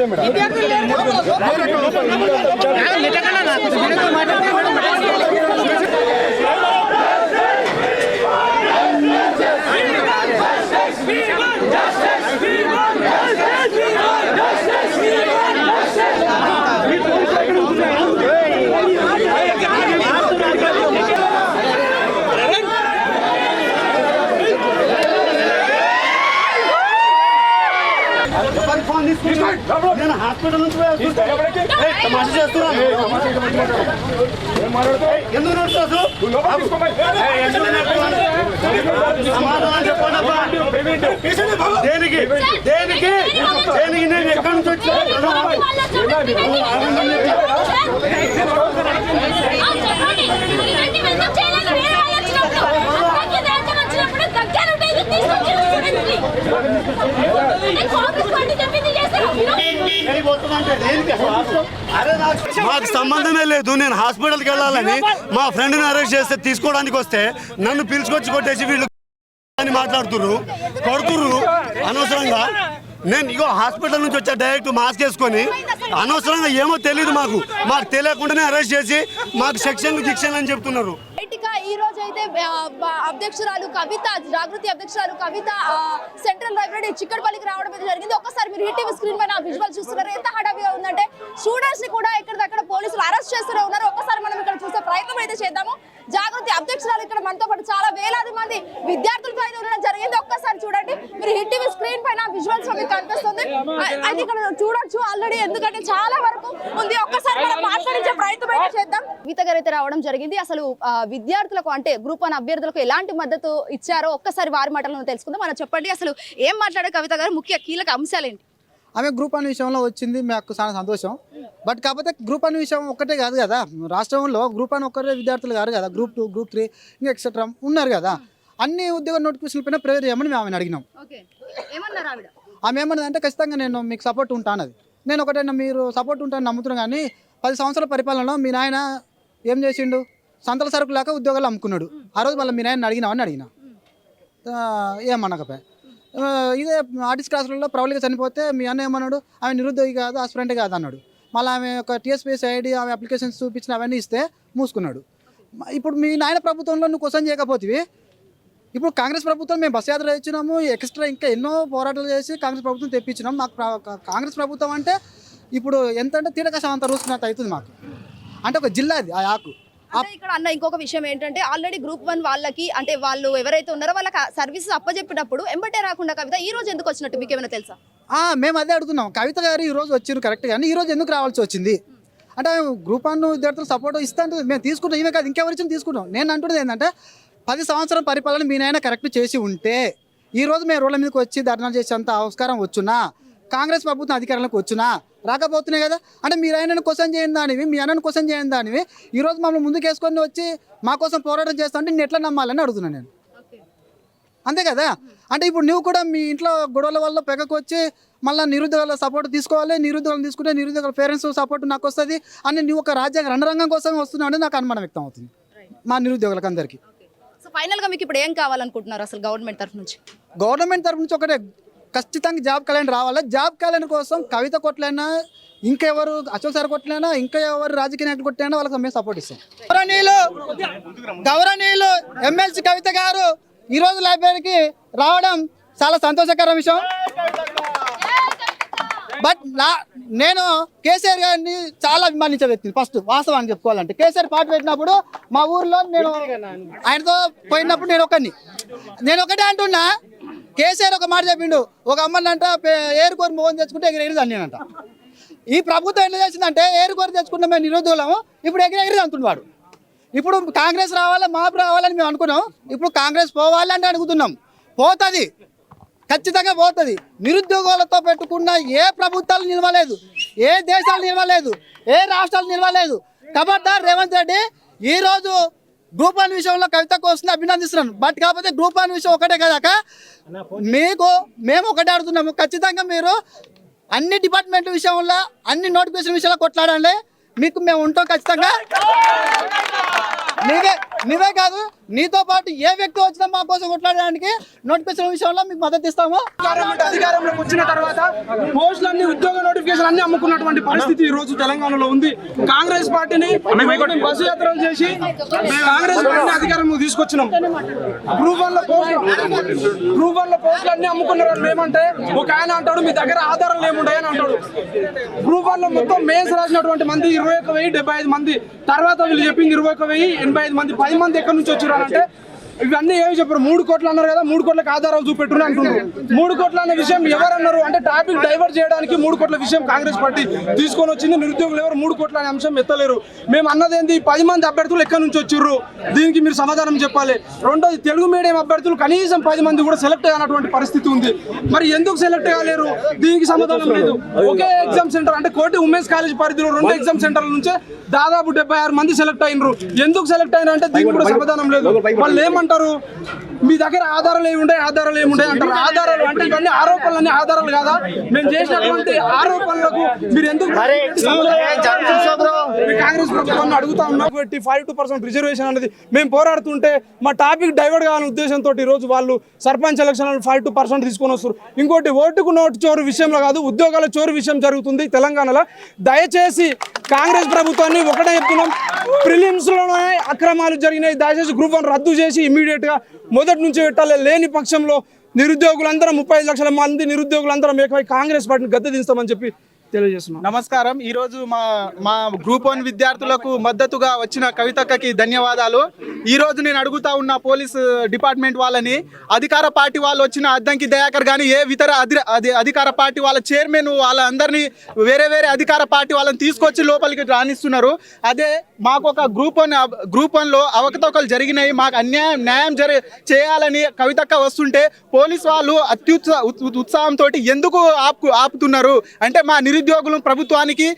నేను హాస్పిటల్ నుంచి తమాషా చేస్తున్నాను. ఎందుకు? సమాధానం చెప్పండి. దేనికి దేనికి దేనికి నేను ఎక్కడి నుంచి వచ్చాను ఎక్కడికి పోతున్నానంటే దేనికి అసలు హాస్పిటల్? అరే నాకు మాకు సంబంధమే లేదు. నేను హాస్పిటల్కి వెళ్ళాలని మా ఫ్రెండ్ని అరెస్ట్ చేస్తే తీసుకోవడానికి వస్తే నన్ను పిలుచుకొచ్చి కొట్టేసి వీళ్ళు అని మాట్లాడుతుర్రు కొడుతుర్రు అనవసరంగా. నేను ఇగో హాస్పిటల్ నుంచి వచ్చా డైరెక్ట్ మాస్క్ వేసుకొని. అనవసరంగా ఏమో తెలియదు మాకు. మాకు తెలియకుండానే అరెస్ట్ చేసి మాకు సెక్షన్ గిక్షన్ అని చెప్తున్నారు. అయితే అధ్యక్షురాలు కవిత జాగృతి అధ్యక్షురాలు కవిత సెంట్రల్ లైబ్రరీ చిక్కడపల్లికి రావడం అయితే జరిగింది. ఒక్కసారి మీరు టీవీ స్క్రీన్ పైన విజువల్ చూస్తున్నారు. ఎంత హడావిగా ఉందంటే స్టూడెంట్స్ని కూడా ఇక్కడ పోలీసులు అరెస్ట్ చేస్తూనే ఉన్నారు. ఒక్కసారి మనం ఇక్కడ చూసే ప్రయత్నం అయితే చేద్దాము. జాగృతి అధ్యక్షురాలు ఇక్కడ మనతో పాటు చాలా వేలాది మంది విద్యార్థులతో అయితే ఉండడం జరిగింది. మీరు హిట్ టీవీ స్క్రీన్ పైన విజువల్స్లో మీకు కనిపిస్తుంది అయితే ఇక్కడ చూడొచ్చు ఆల్రెడీ ఎందుకంటే చాలా వరకు ఉంది. ఒక్కసారి మనం మాట్లాడించే ప్రయత్నం అయితే చేద్దాం. కవిత గారు అయితే రావడం జరిగింది. అసలు విద్యార్థులకు అంటే గ్రూప్ వన్ అభ్యర్థులకు ఎలాంటి మద్దతు ఇచ్చారో ఒక్కసారి వారి మాటలను తెలుసుకుందాం. మనం చెప్పండి అసలు ఏం మాట్లాడే కవిత గారు? ముఖ్య కీలక అంశాలు ఏంటి? ఆమె గ్రూప్ అనే విషయంలో వచ్చింది. మాకు చాలా సంతోషం. బట్ కాకపోతే గ్రూప్ అనే విషయం ఒక్కటే కాదు కదా. రాష్ట్రంలో గ్రూప్ అని ఒక్కరే విద్యార్థులు కాదు కదా. గ్రూప్ టూ గ్రూప్ త్రీ ఇంకా ఎక్సెట్రా ఉన్నారు కదా. అన్ని ఉద్యోగ నోటిఫికేషన్ పైన ప్రేర్ చేయమని మేము ఆమెను అడిగినాం. ఆమె ఏమన్నది అంటే ఖచ్చితంగా నేను మీకు సపోర్ట్ ఉంటానది నేను ఒకటైనా మీరు సపోర్ట్ ఉంటానని నమ్ముతున్నాను కానీ పది సంవత్సరాల పరిపాలనలో మీ నాయన ఏం చేసిండు? సంతల సరుకు లేక ఉద్యోగాలు అమ్ముకున్నాడు. ఆ రోజు మళ్ళీ మీ నాయన అడిగినామని అడిగిన. ఏమనకపోయా. ఇదే ఆర్టిస్ట్ క్లాసులలో ప్రవళిగా చనిపోతే మీ అన్న ఏమన్నాడు? ఆమె నిరుద్యోగి కాదు ఆస్పిరెంట్ కాదు అన్నాడు. మళ్ళీ ఆమె ఒక టీఎస్పీఎస్ ఐడి ఆమె అప్లికేషన్స్ చూపించిన అవన్నీ ఇస్తే మూసుకున్నాడు. ఇప్పుడు మీ నాయన ప్రభుత్వంలో నువ్వు క్వశ్చన్ చేయకపోతివి ఇప్పుడు కాంగ్రెస్ ప్రభుత్వం మేము బస్ యాత్ర ఇచ్చినాము ఎక్స్ట్రా ఇంకా ఎన్నో పోరాటాలు చేసి కాంగ్రెస్ ప్రభుత్వం తెప్పించినాం. మాకు కాంగ్రెస్ ప్రభుత్వం అంటే ఇప్పుడు ఎంత అంటే తీరకశం అంత రూసుకున్నట్టు అవుతుంది మాకు. అంటే ఒక జిల్లా అది ఆ ఆకు. ఇక్కడ అన్న ఇంకొక విషయం ఏంటంటే ఆల్రెడీ గ్రూప్ వన్ వాళ్ళకి అంటే వాళ్ళు ఎవరైతే ఉన్నారో వాళ్ళకి సర్వీసెస్ అప్పచెప్పినప్పుడు ఎంబటే రాకుండా కవిత ఈ రోజు ఎందుకు వచ్చినట్టు మీకు ఏమైనా తెలుసా? ఆ, మేము అదే అడుగుతున్నాం. కవిత గారు ఈ రోజు వచ్చారు కరెక్ట్ కానీ ఈ రోజు ఎందుకు రావాల్సి వచ్చింది? అంటే గ్రూప్ వన్ విద్యార్థులు సపోర్ట్ ఇస్తా అంటే మేము తీసుకుంటాం. ఈమె కాదు ఇంకెవరి తీసుకుంటాం. నేను అంటున్నది ఏంటంటే పది సంవత్సరం పరిపాలన మీ నాయన కరెక్ట్ చేసి ఉంటే ఈరోజు మేము రోడ్ల మీదకి వచ్చి ధర్నా చేసేంత ఆస్కారం వచ్చునా? కాంగ్రెస్ ప్రభుత్వం అధికారంలోకి వచ్చినా? రాకపోతున్నాయి కదా. అంటే మీరు ఆయనను క్వశ్చన్ చేయని దానివి మీ అన్నను క్వశ్చన్ చేయని దానివి. ఈరోజు మమ్మల్ని ముందుకు వేసుకొని వచ్చి మా కోసం పోరాటం చేస్తా అంటే నేను ఎట్లా నమ్మాలని అడుగుతున్నాను నేను. అంతే కదా? అంటే ఇప్పుడు నువ్వు కూడా మీ ఇంట్లో గొడవల వల్ల పెగకు వచ్చి మళ్ళీ నిరుద్యోగాల సపోర్ట్ తీసుకోవాలి. నిరుద్యోగం తీసుకుంటే నిరుద్యోగాల పేరెంట్స్ సపోర్ట్ నాకు వస్తుంది అని నువ్వు ఒక రాజ్యాంగ రణరంగం కోసం వస్తున్నావు నాకు అనుమానం వ్యక్తం అవుతుంది. మా నిరుద్యోగులకు అందరికీ సో ఫైనల్గా మీకు ఇప్పుడు ఏం కావాలనుకుంటున్నారు అసలు గవర్నమెంట్ తరఫు నుంచి? గవర్నమెంట్ తరఫు నుంచి ఒకటే ఖచ్చితంగా జాబ్ క్యాలెండర్ రావాలి. జాబ్ క్యాలెండర్ కోసం కవిత కొట్లైనా ఇంకెవరు అశోక్ సార్ కొట్లైనా ఇంకా ఎవరు రాజకీయ నాయకులు కొట్లైనా వాళ్ళకి మేము సపోర్ట్ ఇస్తాం. గౌరవనీయులు గౌరవనీయులు ఎమ్మెల్సీ కవిత గారు ఈ రోజు లైబ్రరీకి రావడం చాలా సంతోషకర విషయం. బట్ నా నేను కేసీఆర్ గారిని చాలా అభిమానించే వ్యక్తిని. ఫస్ట్ వాస్తవాన్ని చెప్పుకోవాలంటే. కేసీఆర్ పాట పెట్టినప్పుడు మా ఊర్లో నేను ఆయనతో పోయినప్పుడు నేను ఒకరిని నేను ఒకటే అంటున్నా కేసీఆర్ ఒక మాట చెప్పిండు. ఒక అమ్మని అంట ఏరుకోరు మోహన్ తెచ్చుకుంటే ఎగిరి ఎగిరి అంట ఈ ప్రభుత్వం ఎట్లా చేసిందంటే ఏరుకోరు తెచ్చుకున్న మేము నిరుద్యోగులము ఇప్పుడు ఎగిరి ఎగిరి అంటున్నాడు ఇప్పుడు కాంగ్రెస్ రావాలా మాపు రావాలని మేము అనుకున్నాం. ఇప్పుడు కాంగ్రెస్ పోవాలని అడుగుతున్నాం. పోతుంది. ఖచ్చితంగా పోతుంది నిరుద్యోగులతో పెట్టుకున్న ఏ ప్రభుత్వాలు నిలవలేదు ఏ దేశాలు నిలవలేదు ఏ రాష్ట్రాలు నిలవలేదు ఖబర్దార్ రేవంత్ రెడ్డి ఈ రోజు గ్రూప్ వన్ విషయంలో కవితకు వస్తుంది అభినందిస్తున్నాను బట్ కాకపోతే గ్రూప్ వన్ విషయం ఒకటే కదాక మీకు మేము ఒకటే అడుగుతున్నాము ఖచ్చితంగా మీరు అన్ని డిపార్ట్మెంట్ విషయంలో అన్ని నోటిఫికేషన్ విషయంలో కొట్లాడండి మీకు మేము ఉంటాం ఖచ్చితంగా మీకే నువ్వే కాదు నీతో పాటు ఏ వ్యక్తి వచ్చినా మా కోసం కొట్లాడడానికి నోటిఫికేషన్ విషయంలో మీకు మద్దతు ఇస్తాము. అధికారం- అధికారంలోకి వచ్చిన తర్వాత పోస్టులన్నీ ఉద్యోగ నోటిఫికేషన్ అన్ని అమ్ముకున్నటువంటి పరిస్థితి ఈ రోజు తెలంగాణలో ఉంది. కాంగ్రెస్ పార్టీని మేము బస్సు యాత్రలు చేసి కాంగ్రెస్ పార్టీని అధికారంలో తీసుకొచ్చినాం. గ్రూప్ వన్లో పోస్టులు. గ్రూప్ వన్లో పోస్టులు అన్ని అమ్ముకున్నారు మేమంటే ఒక ఆయన అంటాడు మీ దగ్గర ఆధారాలు ఏముంటాయి అని అంటాడు. గ్రూప్ వన్లో మొత్తం మేన్స్ రాసినటువంటి మంది ఇరవై ఒక వెయ్యి డెబ్బై ఐదు మంది. తర్వాత వీళ్ళు చెప్పింది ఇరవై ఒక వెయ్యి ఎనభై ఐదు మంది. పది మంది ఎక్కడి నుంచి వచ్చారు అంటే ఇవన్నీ ఏమి చెప్పారు. మూడు కోట్లు అన్నారు కదా మూడు కోట్లకు ఆధారాలు చూపెట్టుని అంటున్నారు మూడు కోట్ల అనే విషయం ఎవరన్నారు అంటే టాపిక్ డైవర్ట్ చేయడానికి మూడు కోట్ల విషయం కాంగ్రెస్ పార్టీ తీసుకొని వచ్చింది. నిరుద్యోగులు ఎవరు మూడు కోట్ల అనే అంశం ఎత్తలేరు. మేము అన్నది ఏంది? పది మంది అభ్యర్థులు ఎక్కడి నుంచి వచ్చిర్రు? దీనికి మీరు సమాధానం చెప్పాలి. రెండోది తెలుగు మీడియం అభ్యర్థులు కనీసం పది మంది కూడా సెలెక్ట్ అయినటువంటి పరిస్థితి ఉంది. మరి ఎందుకు సెలెక్ట్ కాలేరు? దీనికి సమాధానం లేదు. ఒకే ఎగ్జామ్ సెంటర్ అంటే కోటి ఉమెన్స్ కాలేజ్ పరిధిలో రెండు ఎగ్జామ్ సెంటర్ల నుంచే దాదాపు డెబ్బై ఆరు మంది సెలెక్ట్ అయినరు. ఎందుకు సెలెక్ట్ అయినారు అంటే దీనికి కూడా సమాధానం లేదు. వాళ్ళు ఏమంటారు? మీ దగ్గర ఆధారాలు ఏమి ఉంటాయి ఆధారాలు ఏమి ఉంటాయి అంటారు? ఆధారాలు అంటే ఇవన్నీ ఆరోపణలన్నీ ఆధారాలు కాదా? మేము చేసినటువంటి ఆరోపణలకు మీరు ఎందుకు కాంగ్రెస్ ప్రభుత్వాన్ని అడుగుతా ఉన్నాం ఫైవ్ టూ పర్సెంట్ రిజర్వేషన్ అనేది మేము పోరాడుతుంటే మా టాపిక్ డైవర్ట్ కావాలనే ఉద్దేశంతో ఈ రోజు వాళ్ళు sarpanch election five two percent తీసుకొని వస్తారు ఇంకోటి ఓటుకు నోటు చోరు విషయంలో కాదు ఉద్యోగాల చోరు విషయం జరుగుతుంది తెలంగాణలో. దయచేసి కాంగ్రెస్ ప్రభుత్వాన్ని ఒకటే చెప్తున్నాం. ప్రిలిమ్స్లోనే అక్రమాలు జరిగినాయి. దయచేసి గ్రూప్ వన్ రద్దు చేసి ఇమీడియట్గా మొదటి నుంచి పెట్టాలి. లేని పక్షంలో నిరుద్యోగులందరం ముప్పై లక్షల మంది నిరుద్యోగులందరం ఏకమై కాంగ్రెస్ పార్టీని గద్దె దించామని చెప్పి తెలియజేస్తున్నాం. నమస్కారం. ఈరోజు మా మా గ్రూప్ వన్ విద్యార్థులకు మద్దతుగా వచ్చిన కవితక్కకి ధన్యవాదాలు. ఈరోజు నేను అడుగుతా ఉన్న పోలీస్ డిపార్ట్మెంట్ వాళ్ళని అధికార పార్టీ వాళ్ళు వచ్చిన అద్దంకి దయాకర్ కానీ ఏ ఇతర అధి అధికార పార్టీ వాళ్ళ చైర్మన్ వాళ్ళందరినీ వేరే వేరే అధికార పార్టీ వాళ్ళని తీసుకొచ్చి లోపలికి రాణిస్తున్నారు అదే మాకు ఒక గ్రూప్ వన్ గ్రూప్ వన్లో అవకతవకలు జరిగినాయి. మాకు అన్యాయం న్యాయం జరి చేయాలని కవితక్క వస్తుంటే పోలీస్ వాళ్ళు అత్యుత్సా ఉత్సాహంతో ఎందుకు ఆపు ఆపుతున్నారు? అంటే మా నిరుద్యోగులు ప్రభుత్వానికి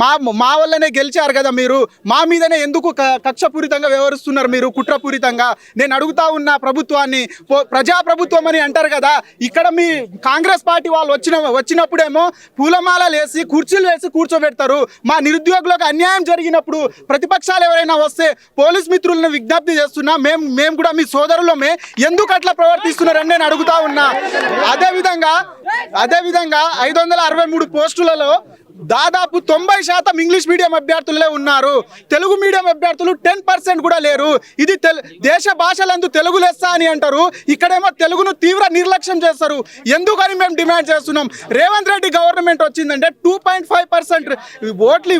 మా మా వల్లనే గెలిచారు కదా మీరు. మా మీదనే ఎందుకు కక్షపూరితంగా వ్యవహరిస్తున్నారు మీరు కుట్రపూరితంగా? నేను అడుగుతా ఉన్న ప్రభుత్వాన్ని. ప్రజాప్రభుత్వం అని అంటారు కదా. ఇక్కడ మీ కాంగ్రెస్ పార్టీ వాళ్ళు వచ్చిన వచ్చినప్పుడేమో పూలమాలలు వేసి కుర్చీలు వేసి కూర్చోబెడతారు. మా నిరుద్యోగులకు అన్యాయం జరిగినప్పుడు ప్రతిపక్షాలు ఎవరైనా వస్తే పోలీస్ మిత్రులను విజ్ఞప్తి చేస్తున్నా. మేము మేము కూడా మీ సోదరులమే. ఎందుకు అట్లా ప్రవర్తిస్తున్నారని నేను అడుగుతా ఉన్నా. అదేవిధంగా అదేవిధంగా అదే విధంగా ఐదు వందల అరవై మూడు పోస్టులలో దాదాపు తొంభై శాతం ఇంగ్లీష్ మీడియం అభ్యర్థులే ఉన్నారు. తెలుగు మీడియం అభ్యర్థులు టెన్ పర్సెంట్ కూడా లేరు. ఇది తెల్ దేశ భాషలందు తెలుగు లెస్స అని అంటారు. ఇక్కడేమో తెలుగును తీవ్ర నిర్లక్ష్యం చేస్తారు. ఎందుకని మేము డిమాండ్ చేస్తున్నాం? రేవంత్ రెడ్డి గవర్నమెంట్ వచ్చిందంటే టూ పాయింట్ ఫైవ్ పర్సెంట్ ఓట్లు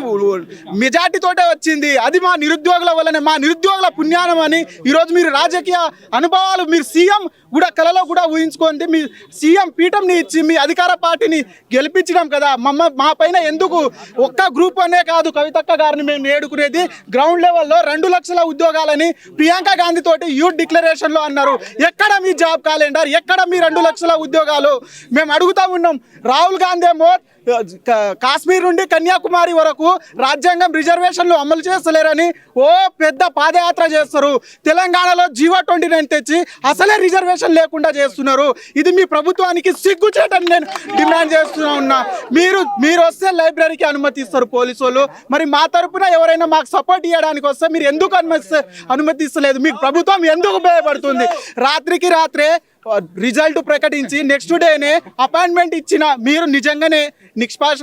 మెజార్టీతోటే వచ్చింది. అది మా నిరుద్యోగుల వల్లనే మా నిరుద్యోగుల పుణ్యానం అని ఈరోజు మీరు రాజకీయ అనుభవాలు మీరు సీఎం కూడా కలలో కూడా ఊహించుకోండి మీ సీఎం పీఠంని ఇచ్చి మీ అధికార పార్టీని గెలిపించడం కదా మమ్మ మా పైన ఎందుకు ఒక్క గ్రూప్ అనే కాదు కవితక్క గారిని మేము నేడుకునేది గ్రౌండ్ లెవెల్లో రెండు లక్షల ఉద్యోగాలని ప్రియాంక గాంధీ తోటి యూత్ డిక్లరేషన్లో అన్నారు. ఎక్కడ మీ జాబ్ క్యాలెండర్? ఎక్కడ మీ రెండు లక్షల ఉద్యోగాలు? మేము అడుగుతా ఉన్నాం రాహుల్ గాంధీ ఏమో కాశ్మీర్ నుండి కన్యాకుమారి వరకు రాజ్యాంగం రిజర్వేషన్లు అమలు చేస్తలేరని ఓ పెద్ద పాదయాత్ర చేస్తారు. తెలంగాణలో జీవో ట్వంటీ నైన్ తెచ్చి అసలే రిజర్వేషన్ లేకుండా చేస్తున్నారు. ఇది మీ ప్రభుత్వానికి సిగ్గుచేటని నేను డిమాండ్ చేస్తున్నా ఉన్నా. మీరు మీరు వస్తే లైబ్రరీకి అనుమతిస్తారు పోలీసు వాళ్ళు మరి మా తరపున ఎవరైనా మాకు సపోర్ట్ ఇవ్వడానికి వస్తే మీరు ఎందుకు అనుమతి అనుమతిస్తలేదు? మీకు ప్రభుత్వం ఎందుకు భయపడుతుంది? రాత్రికి రాత్రే రిజల్ట్ ప్రకటించి నెక్స్ట్ డేనే అపాయింట్మెంట్ ఇచ్చిన మీరు నిజంగానే నిష్పాష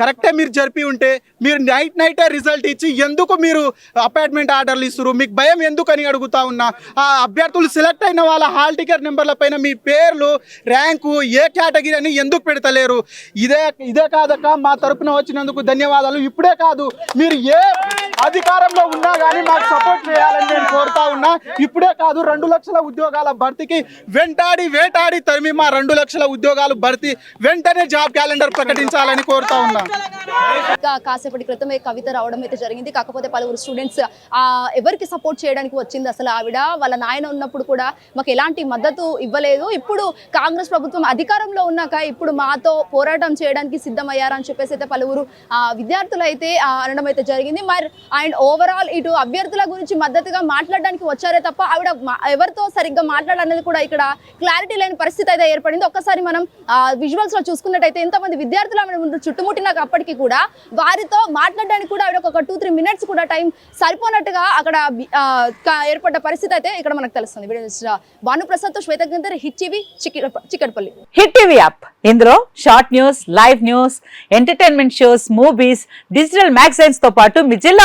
కరెక్టే మీరు జరిపి ఉంటే మీరు నైట్ నైటే రిజల్ట్ ఇచ్చి ఎందుకు మీరు అపాయింట్మెంట్ ఆర్డర్లు ఇస్తారు మీకు భయం ఎందుకు అని అడుగుతా ఉన్నా. ఆ అభ్యర్థులు సెలెక్ట్ అయిన వాళ్ళ హాల్ టికెట్ నెంబర్ల పైన మీ పేర్లు ర్యాంకు ఏ కేటగిరీ అని ఎందుకు పెడతలేరు? ఇదే ఇదే కాదక్క మా తరపున వచ్చినందుకు ధన్యవాదాలు. ఇప్పుడే కాదు మీరు ఏ అధికారంలో ఉన్నా కానీ మాకు సపోర్ట్ చేయాలని నేను కోరుతా ఉన్నా. ఇప్పుడే కాదు రెండు లక్షల ఉద్యోగాల భర్తీకి వెంటాడి వేటాడి తరిమి మా రెండు లక్షల ఉద్యోగాలు భర్తీ వెంటనే జాబ్ క్యాలెండర్ ప్రకటించాలని కోరుతా ఉన్నా. కాసేపటి క్రితమే కవిత రావడం అయితే జరిగింది. కాకపోతే పలువురు స్టూడెంట్స్ ఆ ఎవరికి సపోర్ట్ చేయడానికి వచ్చింది అసలు ఆవిడ? వాళ్ళ నాయన ఉన్నప్పుడు కూడా మాకు ఎలాంటి మద్దతు ఇవ్వలేదు. ఇప్పుడు కాంగ్రెస్ ప్రభుత్వం అధికారంలో ఉన్నాక ఇప్పుడు మాతో పోరాటం చేయడానికి సిద్ధమయ్యారని చెప్పేసి అయితే పలువురు విద్యార్థులు అయితే అనడం అయితే జరిగింది. మరి అండ్ ఓవరాల్ ఇటు అభ్యర్థుల గురించి మద్దతుగా మాట్లాడడానికి వచ్చారే తప్ప ఆవిడ మా- ఎవరితో సరిగ్గా మాట్లాడాలనేది కూడా ఇక్కడ క్లారిటీ లేని పరిస్థితి అయితే ఏర్పడింది. ఒక్కసారి మనం విజువల్స్లో చూసుకున్నట్టయితే ఎంతమంది విద్యార్థులు ఆమె ముందు చుట్టుముట్టినప్పటికీ కూడా వారితో మాట్లాడడానికి కూడా ఆవిడ ఒక టూ త్రీ మినిట్స్ కూడా టైం సరిపోనట్టుగా అక్కడ ఏర్పడ్డ పరిస్థితి అయితే ఇక్కడ మనకు తెలుస్తుంది. Video భానుప్రసాద్తో Swetha Gandhar hit TV Chikkadpally. Hit TV app ఇందులో short news live news entertainment shows movies digital మ్యాగజైన్స్తో పాటు మీ జిల్లా